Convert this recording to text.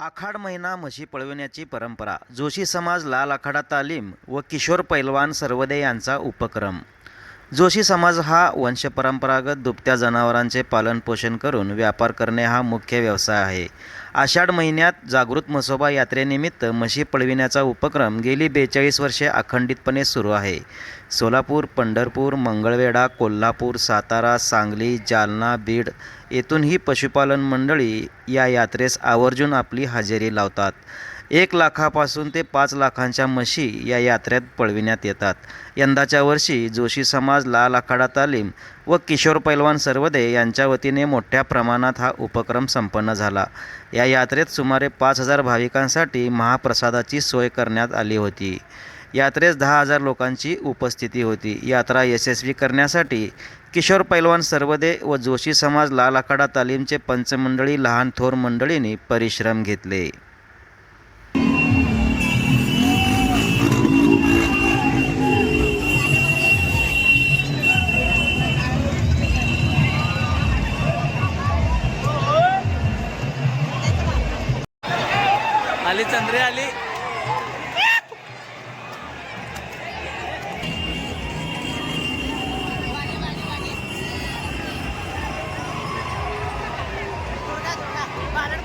आखाड महिना म्हशी पळविण्याची परंपरा. जोशी समाज लाल आखाडा तालीम व किशोर पैलवान सर्वदे यांचा उपक्रम. जोशी समाज हा वंशपरंपरागत दुभत्या जनावरांचे पालनपोषण करून व्यापार करणे हा मुख्य व्यवसाय आहे. आषाढ महिन्यात जागृत म्हसोबा यात्रेनिमित्त म्हशी पळविण्याचा उपक्रम गेली बेचाळीस वर्षे अखंडितपणे सुरू आहे. सोलापूर पंढरपूर मंगळवेढा कोल्हापूर सातारा सांगली जालना बीड येथूनही पशुपालन मंडळी या यात्रेस आवर्जून आपली हजेरी लावतात. एक लाखापासून ते पाच लाखांच्या म्हशी या यात्रेत पळविण्यात येतात. यंदाच्या वर्षी जोशी समाज लाल आखाडा तालीम व किशोर पैलवान सर्वदे यांच्या वतीने मोठ्या प्रमाणात हा उपक्रम संपन्न झाला. या यात्रेत सुमारे पाच हजार भाविकांसाठी महाप्रसादाची सोय करण्यात आली होती. यात्रेस दहा हजार लोकांची उपस्थिती होती. यात्रा यशस्वी करण्यासाठी किशोर पैलवान सर्वदे व जोशी समाज लाल आखाडा तालीमचे पंचमंडळी लहान थोर मंडळींनी परिश्रम घेतले. खाली चंद्रे आली. बारड